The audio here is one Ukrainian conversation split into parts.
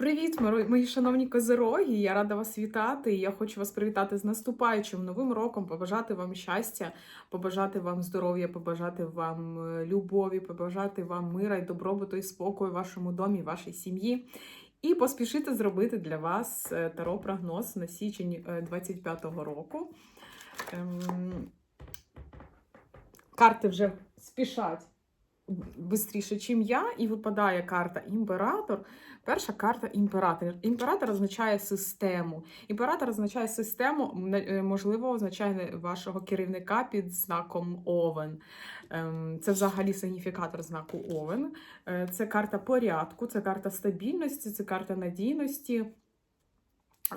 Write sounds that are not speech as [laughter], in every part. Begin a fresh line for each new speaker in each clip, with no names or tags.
Привіт, мої шановні козероги! Я рада вас вітати. Я хочу вас привітати з наступаючим новим роком, побажати вам щастя, побажати вам здоров'я, побажати вам е, любові, побажати вам мира і добробуту і спокою в вашому домі, вашій сім'ї. І поспішити зробити для вас е, таро-прогноз на січень е, 25-го року. Ем, Карти вже спішать швидше, чим я, і випадає карта імператор. Перша карта імператор. Імператор означає систему. Імператор означає систему, е, можливо, означає вашого керівника під знаком Овен. Ем, Це взагалі сигніфікатор знаку Овен. Е, Це карта порядку, це карта стабільності, це карта надійності.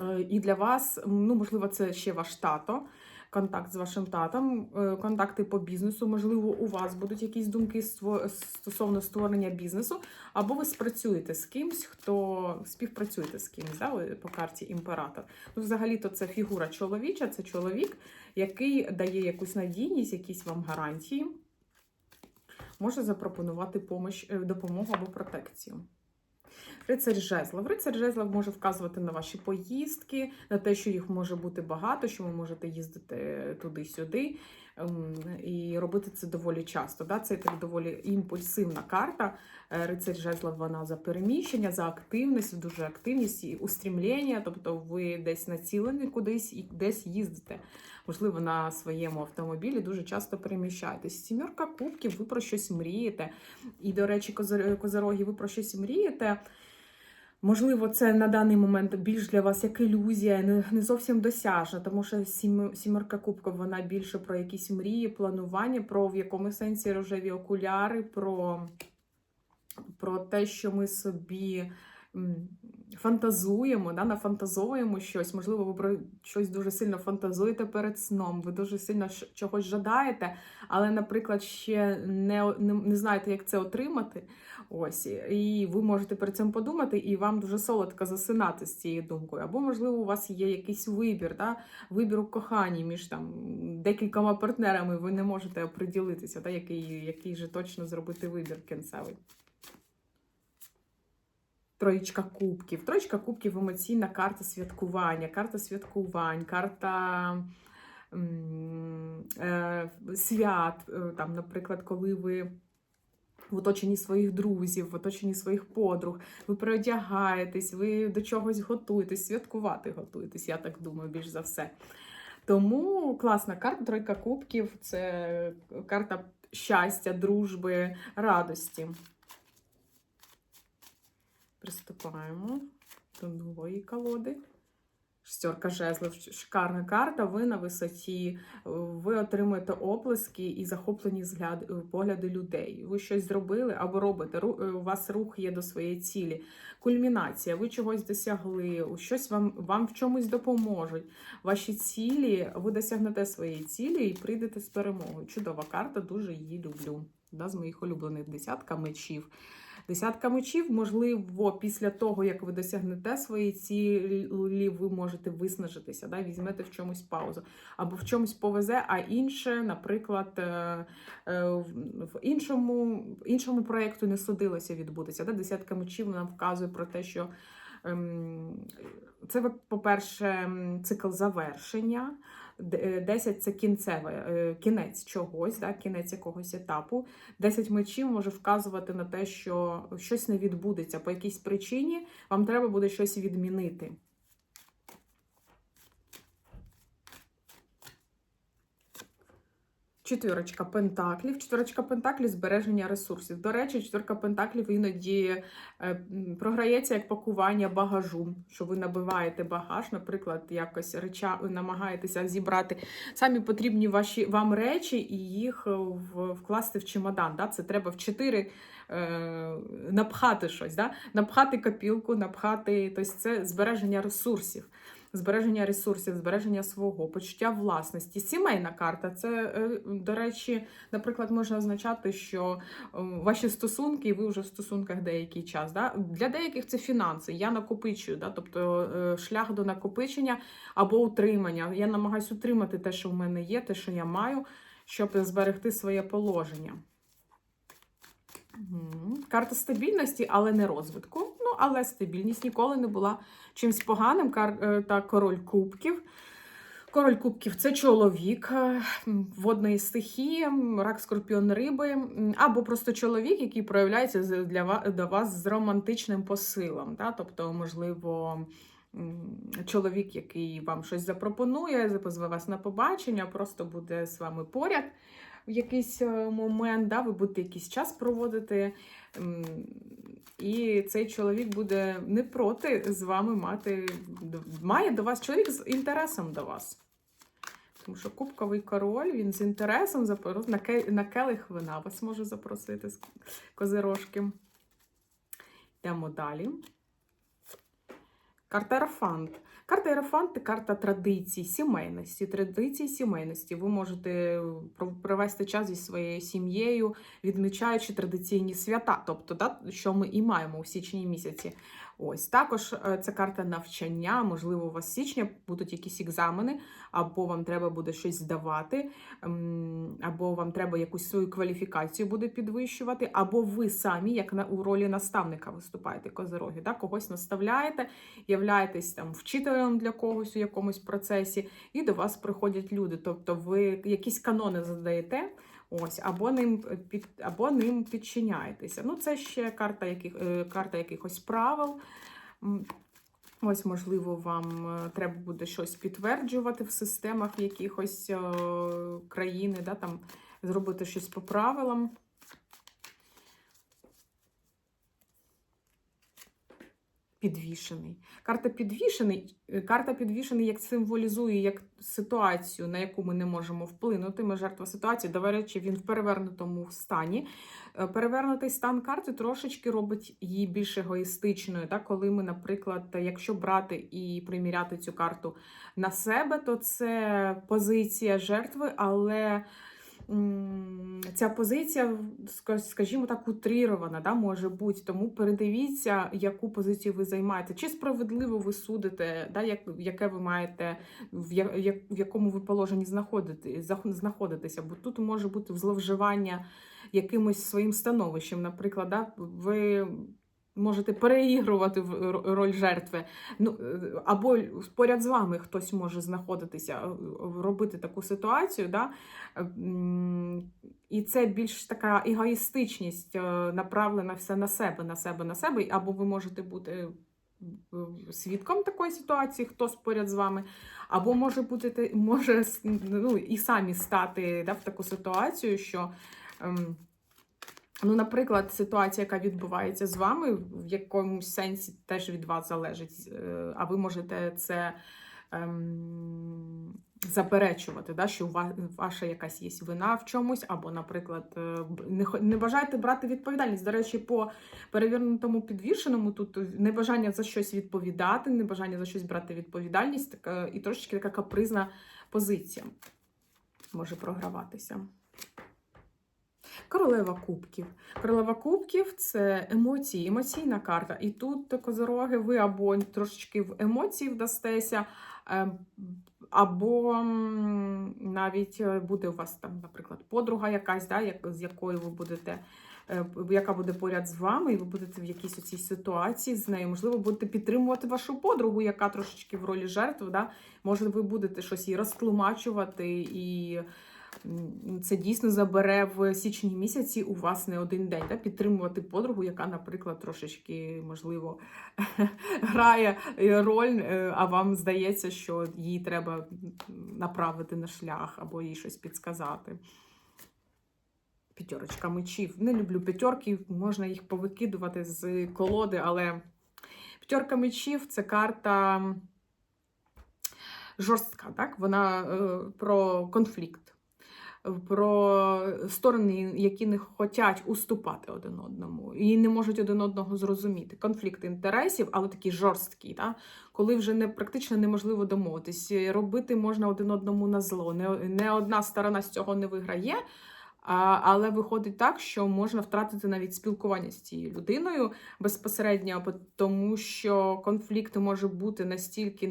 Е, І для вас, ну, можливо, це ще ваш тато, контакт з вашим татом, е, контакти по бізнесу. Можливо, у вас будуть якісь думки стосовно створення бізнесу, або ви спрацюєте з кимсь, хто співпрацюєте з кимось, да, по карті імператор. Ну, взагалі-то це фігура чоловіча, це чоловік, який дає якусь надійність, якісь вам гарантії, може запропонувати е, допомогу або протекцію. Рицарь жезлов. Рицарь жезлов може вказувати на ваші поїздки, на те, що їх може бути багато, що ви можете їздити туди-сюди і робити це доволі часто. Да? Це так доволі імпульсивна карта. Е, Рицарь жезлов вона за переміщення, за активність, дуже активність і устрімлення, тобто ви десь націлені кудись і десь їздите. Можливо, на своєму автомобілі дуже часто переміщаєтесь. Сімерка кубків, ви про щось мрієте. І, до речі, козир- ви про щось мрієте. Можливо, це на даний момент більш для вас як ілюзія, не, не зовсім досяжна, тому що сім, сімерка кубків вона більше про якісь мрії, планування, про в якому сенсі рожеві окуляри, про, про те, що ми собі фантазуємо, да, нафантазовуємо щось. Можливо, ви про щось дуже сильно фантазуєте перед сном, ви дуже сильно чогось жадаєте, але, наприклад, ще не, не, не знаєте, як це отримати. Ось, і ви можете перед цим подумати, і вам дуже солодко засинати з цією думкою. Або, можливо, у вас є якийсь вибір, да? вибір у коханні між там декількома партнерами, ви не можете оприділитися, да? який, який же точно зробити вибір кінцевий. Троєчка кубків. Троєчка кубків емоційна карта святкування, карта святкувань, карта е, свят. Е, Там, наприклад, коли ви в оточенні своїх друзів, в оточенні своїх подруг, ви переодягаєтесь, ви до чогось готуєтесь, святкувати готуєтесь, я так думаю, більш за все. Тому класна карта, тройка кубків це карта щастя, дружби, радості. Приступаємо до нової колоди. Шестерка жезлів, шикарна карта. Ви на висоті, ви отримуєте оплески і захоплені взгляд, погляди людей. Ви щось зробили або робите. У вас рух є до своєї цілі. Кульмінація, ви чогось досягли, щось вам, вам в чомусь допоможуть. Ваші цілі, ви досягнете своєї цілі і прийдете з перемогою. Чудова карта, дуже її люблю. Да, з моїх улюблених десятка мечів. Десятка мечів, можливо, після того, як ви досягнете своєї цілі, ви можете виснажитися, да? візьмете в чомусь паузу. Або в чомусь повезе, а інше, наприклад, е, е, в іншому, іншому проєкту не судилося відбутися. Да? Десятка мечів нам вказує про те, що ем, це, по-перше, цикл завершення. Д- е, 10 це кінцеве, е, кінець чогось, да, кінець якогось етапу. 10 мечів може вказувати на те, що щось не відбудеться по якійсь причині, вам треба буде щось відмінити. Четвірочка пентаклів. Четвірочка пентаклів збереження ресурсів. До речі, четвірка пентаклів іноді е, програється як пакування багажу, що ви набиваєте багаж, наприклад, якось реча, ви намагаєтеся зібрати самі потрібні ваші вам речі і їх е, вкласти в чемодан. Да? Це треба в чотири е, напхати щось, да? напхати копілку, напхати, тобто це збереження ресурсів. Збереження ресурсів, збереження свого, почуття власності. Сімейна карта це, е, до речі, наприклад, може означати, що е, ваші стосунки, і ви вже в стосунках деякий час. Да? Для деяких це фінанси. Я накопичую, да? тобто е, шлях до накопичення або утримання. Я намагаюся утримати те, що в мене є, те, що я маю, щоб зберегти своє положення. Карта стабільності, але не розвитку. Але стабільність ніколи не була чимсь поганим. Е, та король кубків. Король кубків це чоловік е, водної стихії, рак скорпіон риби, або просто чоловік, який проявляється для вас, до вас з романтичним посилом. Да? Тобто, можливо, чоловік, який вам щось запропонує, запозве вас на побачення, просто буде з вами поряд в якийсь е, момент, да? ви будете якийсь час проводити. І цей чоловік буде не проти з вами мати, має до вас чоловік з інтересом до вас. Тому що кубковий король, він з інтересом запрос... на, ке- на келих вина вас може запросити з козирожки. Йдемо далі. Карта Ерофант. Карта Ерофант карта традицій, сімейності. Традицій сімейності. Ви можете провести час зі своєю сім'єю, відмічаючи традиційні свята, тобто, да, що ми і маємо у січні місяці. Ось також е, це карта навчання. Можливо, у вас січня будуть якісь екзамени, або вам треба буде щось здавати, або вам треба якусь свою кваліфікацію буде підвищувати, або ви самі, як на у ролі наставника, виступаєте козироги, да? когось наставляєте, являєтесь там вчителем для когось у якомусь процесі, і до вас приходять люди. Тобто ви якісь канони задаєте. Ось, або ним під або ним підчиняєтеся. Ну, це ще карта яких е, карта якихось правил. Ось, можливо, вам е, треба буде щось підтверджувати в системах якихось е, країни, да, там зробити щось по правилам. Підвішений. Карта підвішений. е, Карта підвішений як символізує як ситуацію, на яку ми не можемо вплинути. Ми жертва ситуації. До речі, він в перевернутому стані. Е, Перевернутий стан карти трошечки робить її більш егоїстичною. Так? Коли ми, наприклад, якщо брати і приміряти цю карту на себе, то це позиція жертви, але ця позиція, скажімо так, утрірована, да, може бути. Тому передивіться, яку позицію ви займаєте. Чи справедливо ви судите, да, як, яке ви маєте, в, як- в якому ви положенні знаходите, зах- знаходитеся. Бо тут може бути зловживання якимось своїм становищем. Наприклад, да, ви можете переігрувати роль жертви. Ну, е, або поряд з вами хтось може знаходитися, е, робити таку ситуацію. Да? І це більш така егоїстичність, е, направлена все на себе, на себе, на себе. Або ви можете бути свідком такої ситуації, хтось поряд з вами, або може бути може ну, і самі стати да, в таку ситуацію, що. Ну, наприклад, ситуація, яка відбувається з вами, в якомусь сенсі теж від вас залежить, е, а ви можете це ем, заперечувати, да, що ваша якась є вина в чомусь, або, наприклад, е, не, не бажаєте брати відповідальність. До речі, по перевірнутому підвішеному тут небажання за щось відповідати, небажання за щось брати відповідальність, така, і трошечки така капризна позиція може програватися. Королева кубків. Королева кубків це емоції, емоційна карта. І тут козороги, ви або трошечки в емоції вдастеся, е, або навіть е, буде у вас там, наприклад, подруга якась, да, як, з якою ви будете. е, Яка буде поряд з вами, і ви будете в якійсь оцій ситуації з нею. Можливо, будете підтримувати вашу подругу, яка трошечки в ролі жертви. Да? Може, ви будете щось їй розтлумачувати і Це дійсно забере в січні місяці у вас не один день. Да? Підтримувати подругу, яка, наприклад, трошечки, можливо, [laughs] грає е, роль, е, а вам здається, що їй треба направити на шлях або їй щось підсказати. П'ятерочка мечів. Не люблю п'ятерки, можна їх повикидувати з колоди, але п'ятерка мечів це карта жорстка, так? Вона е, про конфлікт про сторони, які не хочуть уступати один одному і не можуть один одного зрозуміти. Конфлікт інтересів, але такий жорсткий, да? коли вже не практично неможливо домовитись. Робити можна один одному на зло. Не, не одна сторона з цього не виграє. А, але виходить так, що можна втратити навіть спілкування з цією людиною безпосередньо, тому що конфлікт може бути настільки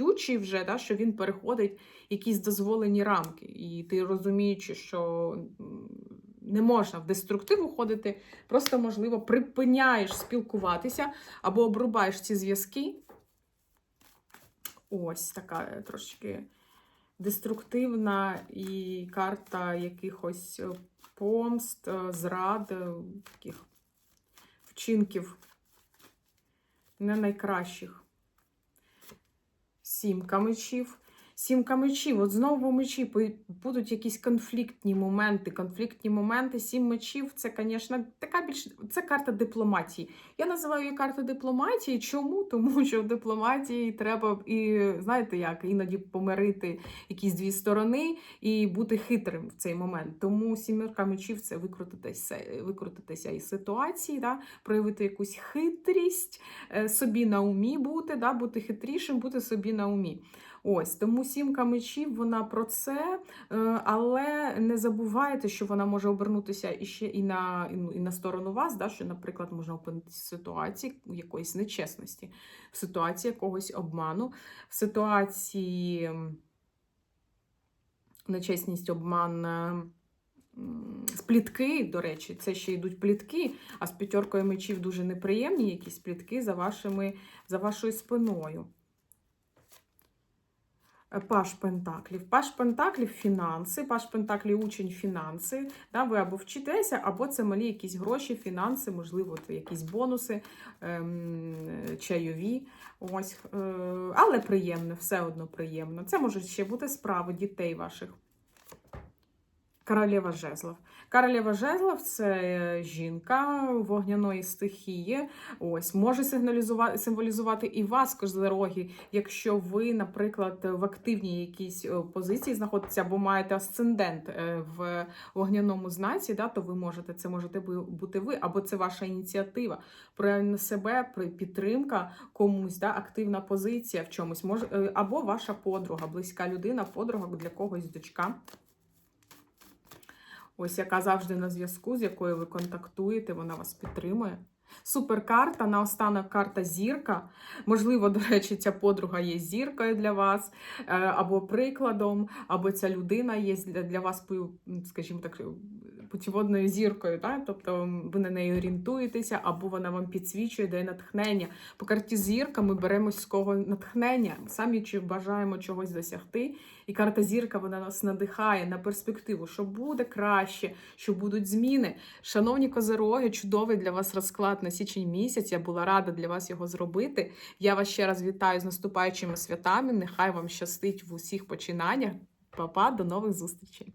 нагнітючий вже, да, що він переходить якісь дозволені рамки. І ти розуміючи, що не можна в деструктив уходити, просто, можливо, припиняєш спілкуватися або обрубаєш ці зв'язки. Ось така е, трошки деструктивна і карта якихось е, помст, е, зрад, таких вчинків не найкращих. Сімка мечів. Сімка мечів. От знову мечі будуть якісь конфліктні моменти. Конфліктні моменти. Сім мечів це, звісно, така більш це карта дипломатії. Я називаю її картою дипломатії. Чому? Тому що в дипломатії треба і знаєте як іноді помирити якісь дві сторони і бути хитрим в цей момент. Тому сімерка мечів це викрутитися, викрутитися із ситуації, да? проявити якусь хитрість, е, собі на умі бути, да? бути хитрішим, бути собі на умі. Ось тому сімка мечів вона про це, е, але не забувайте, що вона може обернутися і ще і на, і ну, на сторону вас, да, що, наприклад, можна опинитися в ситуації якоїсь нечесності, в ситуації якогось обману, в ситуації нечесність, обман. е, м, З плітки, до речі, це ще йдуть плітки, а з п'ятеркою мечів дуже неприємні якісь плітки за, вашими, за вашою спиною. Паш Пентаклів. Паш Пентаклів фінанси, Паш Пентаклів учень фінанси. Да, ви або вчитеся, або це малі якісь гроші, фінанси, можливо, якісь бонуси, ем, чайові. Ось, е, але приємне, все одно приємно. Це може ще бути справи дітей ваших. Королева жезлов. Королева жезлов це жінка вогняної стихії. Ось може сигналізувати символізувати і вас, козероги, якщо ви, наприклад, в активній якійсь е, позиції знаходитеся або маєте асцендент е, в вогняному знаці, да, то ви можете це можете бути ви, або це ваша ініціатива. Проявлення себе, підтримка комусь, да, активна позиція в чомусь, може, е, або ваша подруга, близька людина, подруга для когось дочка. Ось яка завжди на зв'язку, з якою ви контактуєте, вона вас підтримує. Суперкарта, наостанок карта зірка. Можливо, до речі, ця подруга є зіркою для вас, е, або прикладом, або ця людина є для, для вас, скажімо так, путіводною зіркою. Да? Тобто ви на неї орієнтуєтеся, або вона вам підсвічує, дає натхнення. По карті зірка ми беремо з кого натхнення, самі чи бажаємо чогось досягти. І карта зірка вона нас надихає на перспективу, що буде краще, що будуть зміни. Шановні козероги, чудовий для вас розклад на січень місяць. Я була рада для вас його зробити. Я вас ще раз вітаю з наступаючими святами. Нехай вам щастить в усіх починаннях. Па-па, до нових зустрічей!